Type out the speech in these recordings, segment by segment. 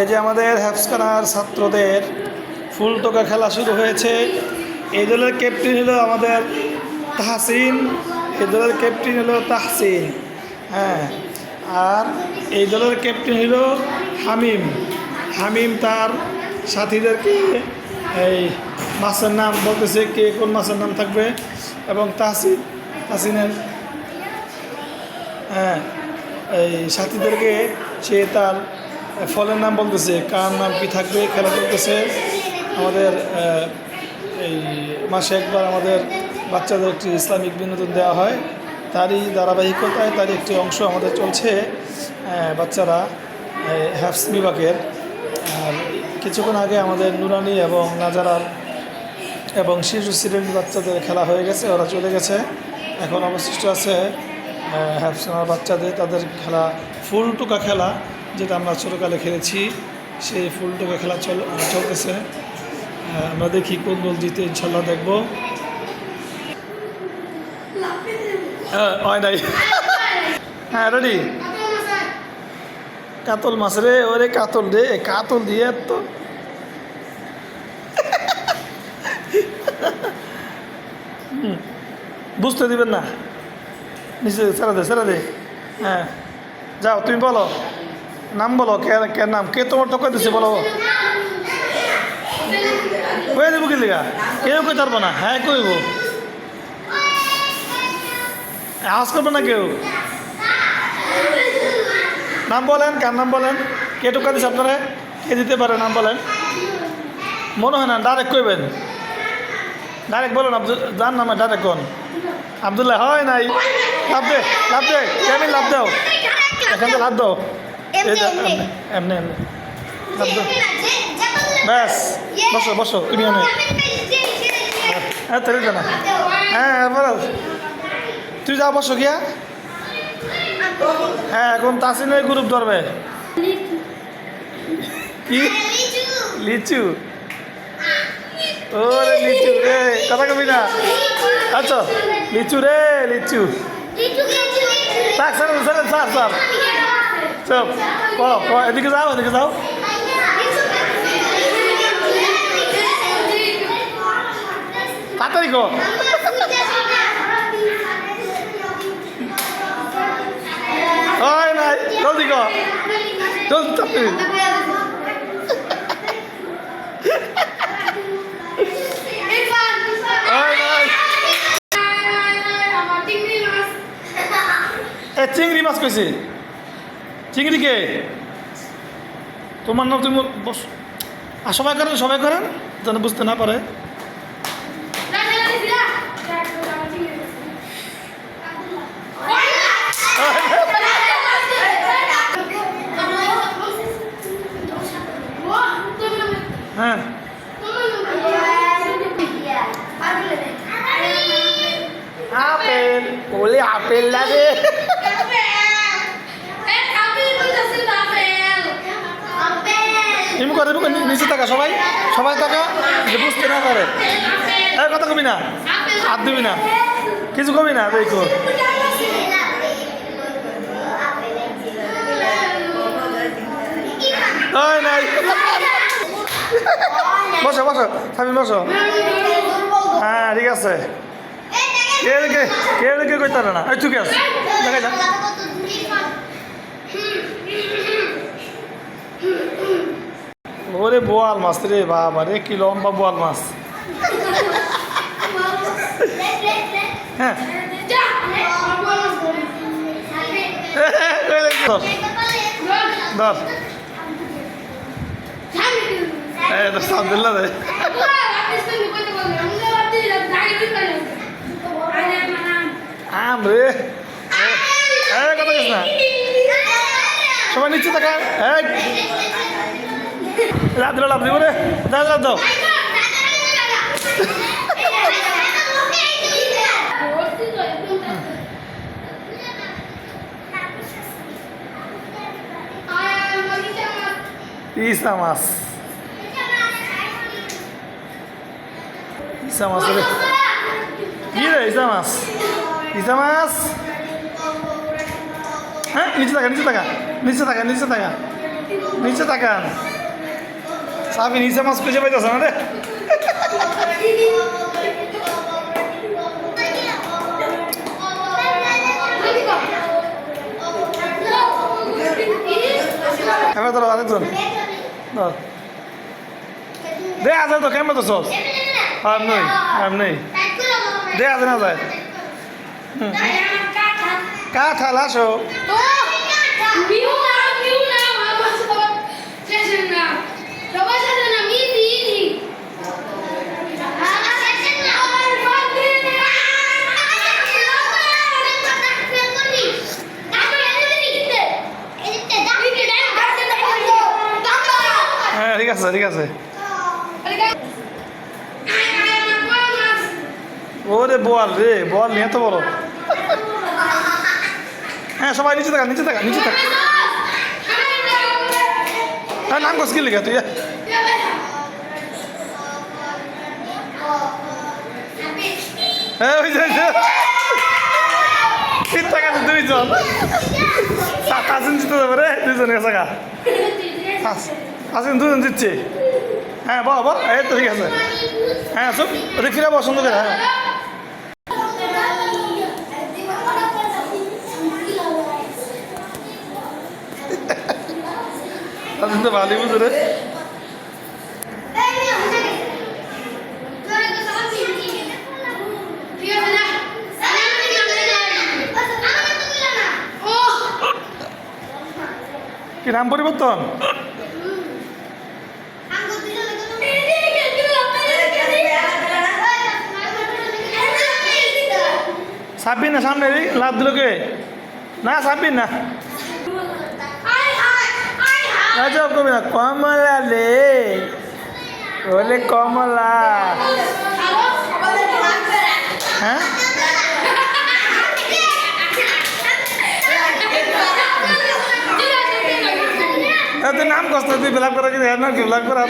এই যে আমাদের হ্যাপসকানার ছাত্রদের ফুল টোকা খেলা শুরু হয়েছে। এই দলের ক্যাপ্টেন হলো আমাদের তাহসিন, এই দলের ক্যাপ্টেন হলো তাহসিন হ্যাঁ। আর এই দলের ক্যাপ্টেন হলো হামিম। হামিম তার সাথীদেরকে এই মাছের নাম বলতেছে কে কোন মাছের নাম থাকবে। এবং তাহসিন, তাহসিনের হ্যাঁ এই সাথীদেরকে সে তার ফলের নাম বলতেছে, কার নাম কি থাকবে, খেলা চলতেছে। আমাদের এই মাসে একবার আমাদের বাচ্চাদের একটি ইসলামিক বিনোদন দেওয়া হয়। তারই ধারাবাহিকতায় তারই একটি অংশ আমাদের চলছে বাচ্চারা এই হ্যাপস বিভাগের। আর কিছুক্ষণ আগে আমাদের নুরানি এবং নাজারার এবং শিশু শ্রেণির বাচ্চাদের খেলা হয়ে গেছে, ওরা চলে গেছে। এখন অবশিষ্ট আছে হ্যাপসোনার বাচ্চাদের, তাদের খেলা ফুল টুকা খেলা। যেটা আমরা ছোটোকালে খেলেছি, সেই ফুল টুকা খেলা চল চলতেছে। আমরা দেখি কোন দল জিতে, ইনশাল্লাহ দেখব। হ্যাঁ হয় নাই। হ্যাঁ রেডি কাতল মাছ রে, ওরে কাতল রে কাতল দিয়ে তো বুঝতে দিবেন না? নিচে সেরা দে সেরা দে। হ্যাঁ যাও, তুমি বলো। নাম বলো, কে কে নাম? কে তোমার টোকা দিছে বলো? কয়ে দেবো কি লিগা? কেউ কই পারব না? হ্যাঁ কইব। আওয়াজ করবে না কেউ? নাম বলেন, কার নাম বলেন? কে টোকা দিছে আপনারা? কে দিতে পারে নাম বলেন? মনে হয় না ডাইরেক্ট কইবেন। ডাইরেক্ট বলুন, আব্দুল যার নামে ডাইরেক্ট কোন? আবদুল্লাহ, হয় নাই। লাভ দে লাভ দে কেমন লাভ দাও? এখান থেকে লাভ দাও। এমনি এমনি। ব্যাস বসো বসো তুমি আমি হ্যাঁ তেরে না। হ্যাঁ এবার তুই যাও বসো গিয়া। হ্যাঁ এখন তাসিনের গ্রুপ ধরবে। কি? লিচু। ওরে লিচু রে কথা কবি না। আচ্ছা লিচু রে লিচু। থাক sir sir sir sir chop এদিকে যাও এদিকে যাও তাড়াতাড়ি গো হয় নাই জলদি গো জলদি তাড়াতাড়ি হয় চিংড়ি মাছ কইছে চিংড়ি কে? তোমার নাম তুমি সবাই করেন সবাই করেন যেন বুঝতে না পারে হ্যাঁ আপেল বলে আপেল লাগে এমনি করে এমনি করে নিচে থাকা সবাই সবাই থাকা যে বুঝতে না পারে। এই কথা কবি না, হাত দিবি না। কিছু কবি না, দেখো। নাই। বসো বসো, স্বামী, বসো। হ্যাঁ ঠিক আছে। কে কে কে কে কইতে পারে না? এই তুই কে আস দেখা যা ওরে বোয়াল মাছ রে বাবা রে কি লম্বা বোয়াল মাছ। হ্যাঁ। আম রে। কথা কিস না। সবাই নিচে থাকা। এই লাভ দিব রে যা লাভ দাও। ইসা মাছ। মাছ হ্যাঁ নিচে থাকা নিচে থাকা নিচে থাকা নিচে থাকা, নিচে তাকান সাবি নিচে মাছ খুঁজে পাইতেছে না রে। এবার ধরো আরেকজন দে আছে তো কেমন তো সস আর নই আর নেই। দে আছে না যায়। কাঁঠাল আসো। আছে, ঠিক আছে। ওরে বল রে বল নিয়ে তো বলো হ্যাঁ সবাই নিচে থাকা নিচে থাকা নিচে থাকা হ্যাঁ নাম কস কি লিখা তুই হ্যাঁ ওই যে দুইজন কাজিন জিতে যাবে রে দুইজন গেছে কাজিন দুজন জিতছে হ্যাঁ বল বল, এই তো ঠিক আছে। হ্যাঁ চুপ রেখিরা পছন্দ করে হ্যাঁ। কি নাম পরিবর্তন? সাবিন না সামনে রে লাভ দিল কে? না, সাবিন। না রাজব কবি না কমলা রে বলে কমলা। হ্যাঁ? তুই নাম কষ্ট, তুই বিলাক করা কি? না করা?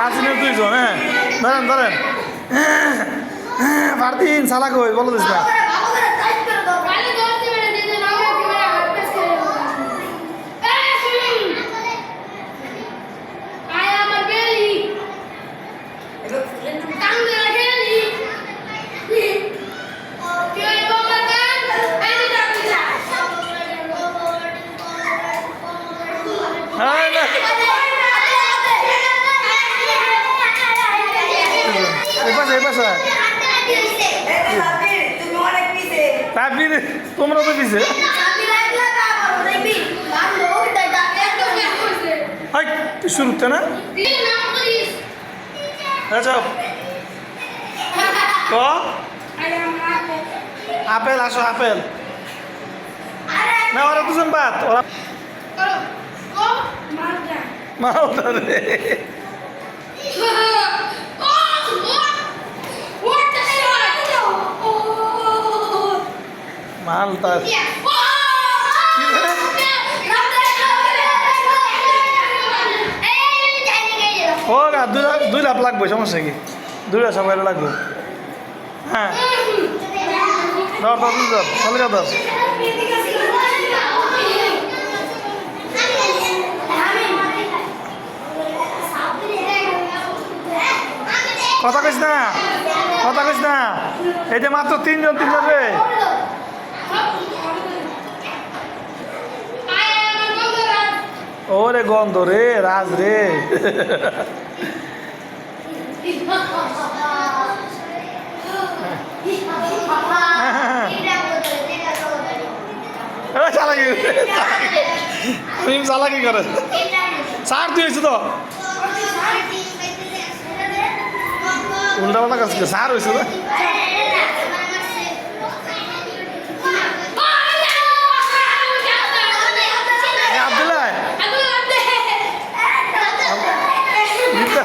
পাঁচ দিনের দুইজন হ্যাঁ। ধরেন ধরেন। পারদিন সালা কই বলো দিস না। হ্যাঁ না। এই পাশে এই পাশে। তাবির তোমরা তো দিছে শুরুতে না? আচ্ছা ক? আপেল আসো আপেল। না ওরা দুজন বাদ ওরা মালদা রে মালদা ও, গা, দুই লাখ লাগবে, সমস্যা কি? দুই লাখ সবাই লাগবে। হ্যাঁ। ধর দুই ধর তাহলে ধর কথা কইস না, কথা কইস না। এই যে মাত্র তিনজন তিনজন রে। ওরে গন্ধ রে রাজ রে। চালাকি। চালাকি করে। সার তুই হয়েছে তো। উল্টা পাল্টা কাজ সার হয়েছে তো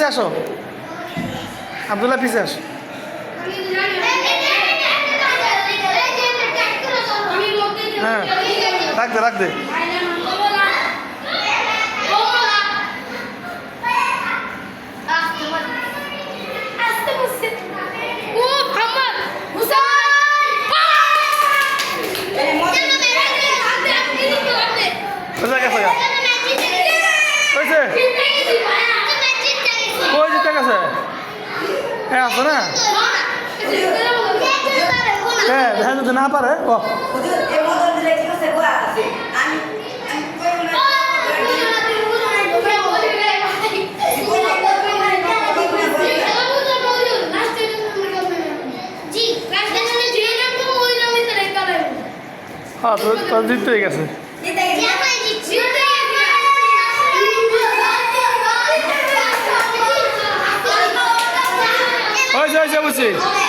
পিছিয়ে আসো। আবদুল্লাহ পিছিয়ে আসো। হ্যাঁ রাখ দে রাখ দে। গেছে গা? হয়েছে জিতে গেছে হ্যাঁ আছে না? হ্যাঁ দেখা যদি না পারে ও। মদন দিলে কি হচ্ছে গোয়া আছে আমি আমি কই না হ্যাঁ তো তোর জিততে গেছে জিতে গেছি হয়েছে হয়েছে বুঝছি